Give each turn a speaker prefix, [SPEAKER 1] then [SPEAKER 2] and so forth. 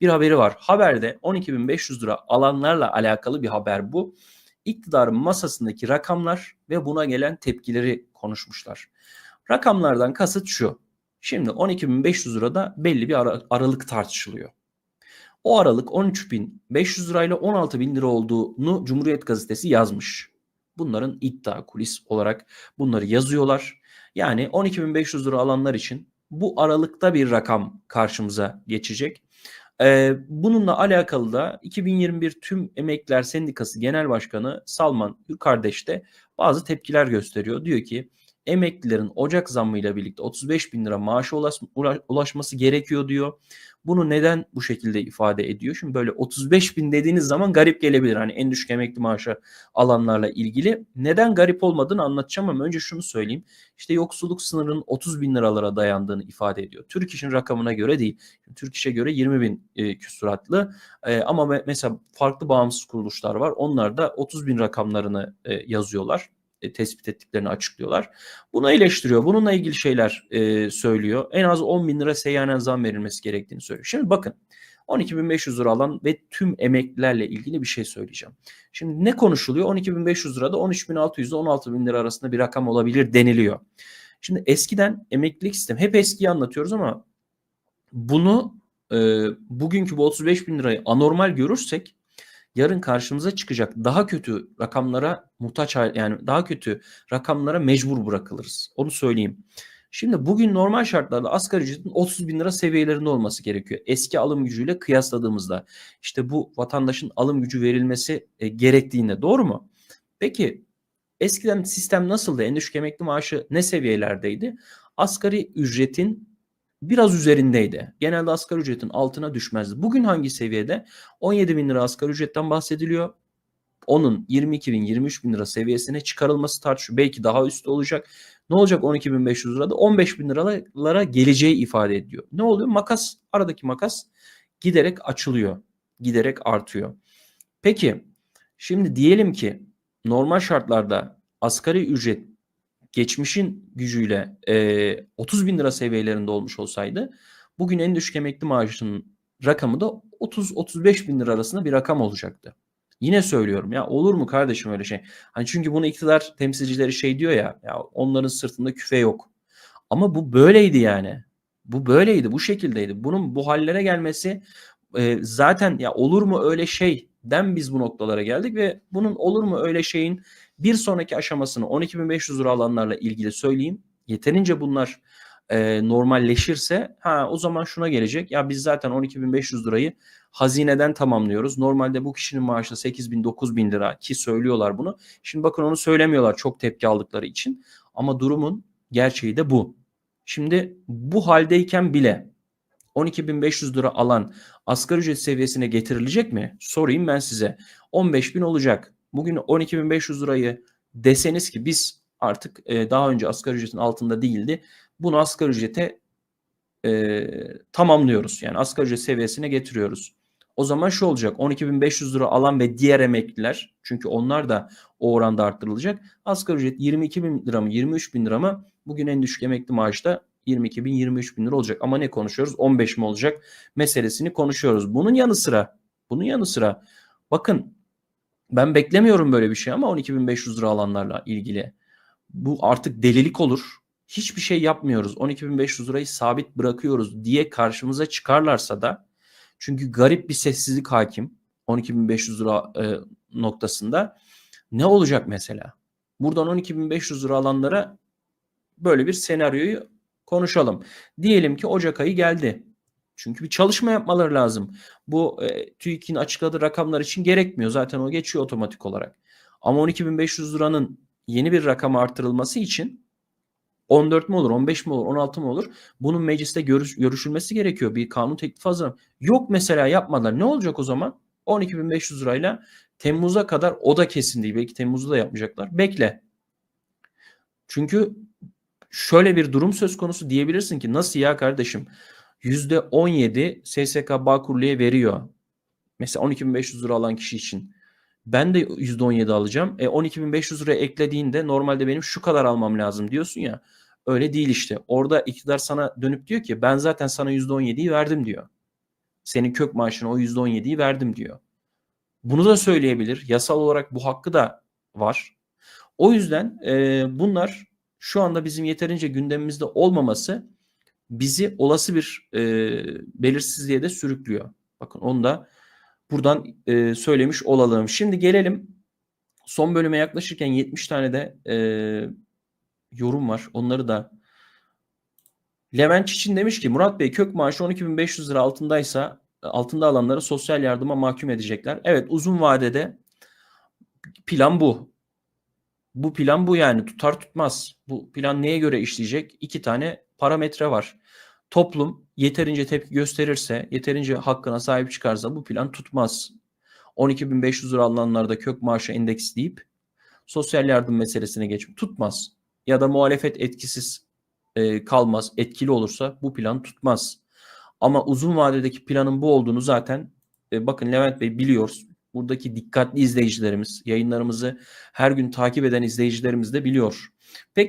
[SPEAKER 1] bir haberi var. Haberde 12.500 lira alanlarla alakalı bir haber bu. İktidarın masasındaki rakamlar ve buna gelen tepkileri konuşmuşlar. Rakamlardan kasıt şu. Şimdi 12.500 lirada belli bir ara- aralık tartışılıyor. O aralık 13.500 lirayla 16.000 lira olduğunu Cumhuriyet Gazetesi yazmış. Bunların iddia kulis olarak bunları yazıyorlar. Yani 12.500 lira alanlar için bu aralıkta bir rakam karşımıza geçecek. Ee, bununla alakalı da 2021 Tüm Emekliler Sendikası Genel Başkanı Salman Hürkardeş de bazı tepkiler gösteriyor. Diyor ki emeklilerin Ocak zammıyla birlikte 35 bin lira maaşa ulaş- ula- ulaşması gerekiyor diyor. Bunu neden bu şekilde ifade ediyor? Şimdi böyle 35 bin dediğiniz zaman garip gelebilir. Hani en düşük emekli maaşı alanlarla ilgili. Neden garip olmadığını anlatacağım ama önce şunu söyleyeyim. İşte yoksulluk sınırının 30 bin liralara dayandığını ifade ediyor. Türk İş'in rakamına göre değil. Türk İş'e göre 20 bin e, küsuratlı. E, ama me- mesela farklı bağımsız kuruluşlar var. Onlar da 30 bin rakamlarını e, yazıyorlar. E, tespit ettiklerini açıklıyorlar. Bunu eleştiriyor. Bununla ilgili şeyler e, söylüyor. En az 10 bin lira seyyanen zam verilmesi gerektiğini söylüyor. Şimdi bakın 12.500 lira alan ve tüm emeklilerle ilgili bir şey söyleyeceğim. Şimdi ne konuşuluyor? 12.500 lirada 13.600 ile 16.000 lira arasında bir rakam olabilir deniliyor. Şimdi eskiden emeklilik sistemi hep eskiyi anlatıyoruz ama bunu e, bugünkü bu 35 bin lirayı anormal görürsek yarın karşımıza çıkacak daha kötü rakamlara muhtaç yani daha kötü rakamlara mecbur bırakılırız. Onu söyleyeyim. Şimdi bugün normal şartlarda asgari ücretin 30 bin lira seviyelerinde olması gerekiyor. Eski alım gücüyle kıyasladığımızda işte bu vatandaşın alım gücü verilmesi e, gerektiğinde doğru mu? Peki eskiden sistem nasıldı? En düşük emekli maaşı ne seviyelerdeydi? Asgari ücretin biraz üzerindeydi. Genelde asgari ücretin altına düşmezdi. Bugün hangi seviyede? 17 bin lira asgari ücretten bahsediliyor. Onun 22 bin 23 bin lira seviyesine çıkarılması tartışılıyor. Belki daha üstü olacak. Ne olacak 12.500 lirada? 15 bin liralara geleceği ifade ediyor. Ne oluyor? Makas, aradaki makas giderek açılıyor. Giderek artıyor. Peki şimdi diyelim ki normal şartlarda asgari ücret geçmişin gücüyle e, 30 bin lira seviyelerinde olmuş olsaydı bugün en düşük emekli maaşının rakamı da 30-35 bin lira arasında bir rakam olacaktı. Yine söylüyorum ya olur mu kardeşim öyle şey? Hani çünkü bunu iktidar temsilcileri şey diyor ya ya onların sırtında küfe yok. Ama bu böyleydi yani. Bu böyleydi, bu şekildeydi. Bunun bu hallere gelmesi e, zaten ya olur mu öyle şeyden biz bu noktalara geldik ve bunun olur mu öyle şeyin bir sonraki aşamasını 12.500 lira alanlarla ilgili söyleyeyim. Yeterince bunlar e, normalleşirse ha o zaman şuna gelecek. Ya biz zaten 12.500 lirayı hazineden tamamlıyoruz. Normalde bu kişinin maaşı 8 bin 9 bin lira ki söylüyorlar bunu. Şimdi bakın onu söylemiyorlar çok tepki aldıkları için. Ama durumun gerçeği de bu. Şimdi bu haldeyken bile 12.500 lira alan asgari ücret seviyesine getirilecek mi? Sorayım ben size. 15 bin olacak. Bugün 12.500 lirayı deseniz ki biz artık e, daha önce asgari ücretin altında değildi. Bunu asgari ücrete e, tamamlıyoruz. Yani asgari ücret seviyesine getiriyoruz. O zaman şu olacak 12.500 lira alan ve diğer emekliler çünkü onlar da o oranda arttırılacak. Asgari ücret 22 bin lira mı 23 bin lira mı bugün en düşük emekli maaşta 22 bin 23 bin lira olacak. Ama ne konuşuyoruz 15 mi olacak meselesini konuşuyoruz. Bunun yanı sıra bunun yanı sıra bakın ben beklemiyorum böyle bir şey ama 12.500 lira alanlarla ilgili. Bu artık delilik olur. Hiçbir şey yapmıyoruz. 12.500 lirayı sabit bırakıyoruz diye karşımıza çıkarlarsa da çünkü garip bir sessizlik hakim 12.500 lira e, noktasında. Ne olacak mesela? Buradan 12.500 lira alanlara böyle bir senaryoyu konuşalım. Diyelim ki Ocak ayı geldi. Çünkü bir çalışma yapmaları lazım. Bu e, TÜİK'in açıkladığı rakamlar için gerekmiyor. Zaten o geçiyor otomatik olarak. Ama 12.500 liranın yeni bir rakama artırılması için 14 mi olur, 15 mi olur, 16 mı olur? Bunun mecliste görüş, görüşülmesi gerekiyor. Bir kanun teklifi hazırlan. Yok mesela yapmadılar. Ne olacak o zaman? 12.500 lirayla Temmuz'a kadar o da kesin değil. Belki Temmuz'da da yapmayacaklar. Bekle. Çünkü şöyle bir durum söz konusu diyebilirsin ki nasıl ya kardeşim? %17 SSK Bağkurlu'ya veriyor. Mesela 12.500 lira alan kişi için. Ben de %17 alacağım. E 12.500 lira eklediğinde normalde benim şu kadar almam lazım diyorsun ya. Öyle değil işte. Orada iktidar sana dönüp diyor ki ben zaten sana %17'yi verdim diyor. Senin kök maaşına o %17'yi verdim diyor. Bunu da söyleyebilir. Yasal olarak bu hakkı da var. O yüzden e, bunlar şu anda bizim yeterince gündemimizde olmaması bizi olası bir e, belirsizliğe de sürüklüyor. Bakın onu da buradan e, söylemiş olalım. Şimdi gelelim son bölüme yaklaşırken 70 tane de e, yorum var. Onları da Levent Çiçin demiş ki Murat Bey kök maaşı 12.500 lira altındaysa altında alanları sosyal yardıma mahkum edecekler. Evet uzun vadede plan bu. Bu plan bu yani tutar tutmaz. Bu plan neye göre işleyecek? İki tane parametre var. Toplum yeterince tepki gösterirse, yeterince hakkına sahip çıkarsa bu plan tutmaz. 12.500 lira alanlarda kök maaşı endeksleyip sosyal yardım meselesine geçip tutmaz. Ya da muhalefet etkisiz e, kalmaz, etkili olursa bu plan tutmaz. Ama uzun vadedeki planın bu olduğunu zaten e, bakın Levent Bey biliyoruz. Buradaki dikkatli izleyicilerimiz, yayınlarımızı her gün takip eden izleyicilerimiz de biliyor. Peki